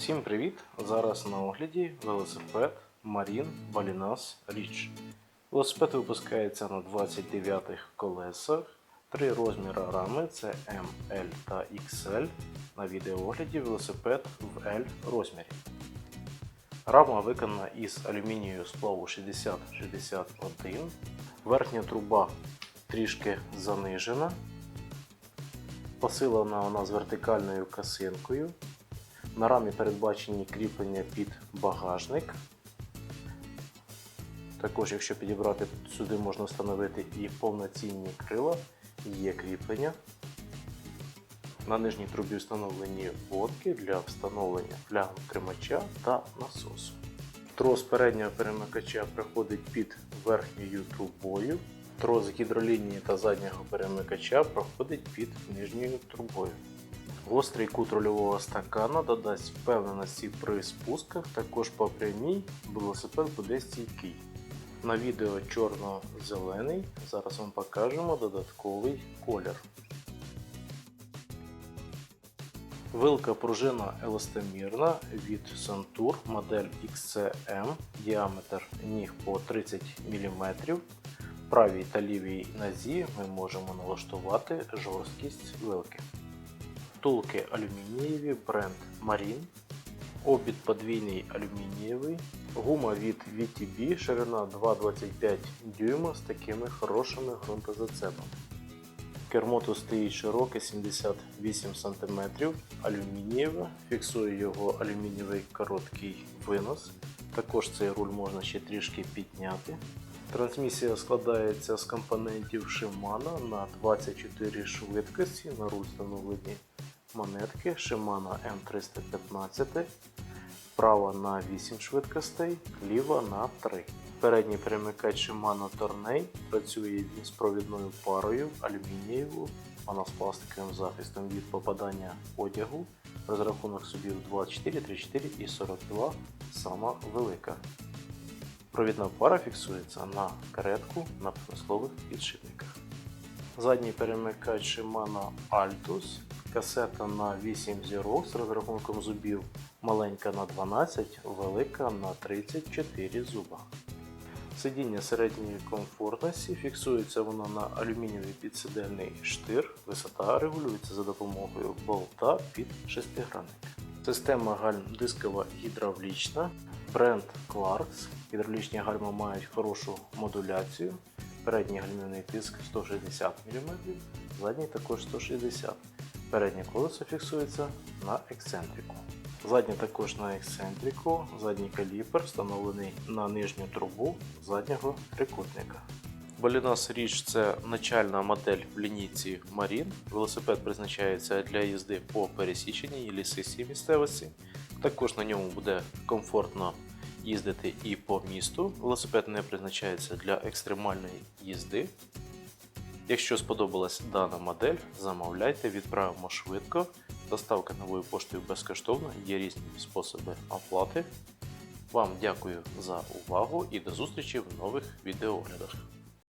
Всім привіт! Зараз на огляді велосипед Marine Balinas Rich. Велосипед випускається на 29 колесах. Три розміри рами це M, L та XL. На відеоогляді велосипед в L розмірі. Рама виконана із алюмінію сплаву 6061. Верхня труба трішки занижена. Посилена вона з вертикальною касинкою. На рамі передбачені кріплення під багажник. Також, якщо підібрати, сюди можна встановити і повноцінні крила, є кріплення. На нижній трубі встановлені водки для встановлення флягу тримача та насосу. Трос переднього перемикача проходить під верхньою трубою. Трос гідролінії та заднього перемикача проходить під нижньою трубою. Гострий кут рульового стакана додасть впевненості при спусках, також по прямій велосипед буде стійкий. На відео чорно-зелений, зараз вам покажемо додатковий колір. Вилка пружина еластомірна від Santur модель XCM, діаметр ніг по 30 мм. Правій та лівій нозі ми можемо налаштувати жорсткість вилки. Втулки алюмінієві бренд Marine. Обід подвійний алюмінієвий. Гума від VTB, ширина 2,25 дюйма з такими хорошими ґрунтозацепами. Кермо тут стоїть широке 78 см, алюмінієве, фіксує його алюмінієвий короткий винос. Також цей руль можна ще трішки підняти. Трансмісія складається з компонентів Shimano на 24 швидкості. На руль встановлені монетки Shimano M315, права на 8 швидкостей, ліва на 3. Передній перемикач Shimano Tornei працює він з провідною парою алюмінієву, вона з пластиковим захистом від попадання одягу. Розрахунок собі 24, 34 і 42 сама велика. Провідна пара фіксується на каретку на промислових підшипниках. Задній перемикач Shimano Altus, касета на 8 зірок з розрахунком зубів маленька на 12, велика на 34 зуба. Сидіння середньої комфортності фіксується воно на алюмінієвий підсидельний штир. Висота регулюється за допомогою болта під шестигранник. Система гальм дискова гідравлічна. Бренд Clarks. Гідравлічні гальма мають хорошу модуляцію. Передній гальмівний тиск 160 мм, задній також 160 Переднє колесо фіксується на ексцентрику. Заднє також на ексцентрику, задній каліпер встановлений на нижню трубу заднього трикутника. Balinas Ridge – це начальна модель в лінійці Marine. Велосипед призначається для їзди по пересіченій лісистій місцевості. Також на ньому буде комфортно їздити і по місту. Велосипед не призначається для екстремальної їзди. Якщо сподобалась дана модель, замовляйте, відправимо швидко. Доставка новою поштою безкоштовна, є різні способи оплати. Вам дякую за увагу і до зустрічі в нових відеоглядах.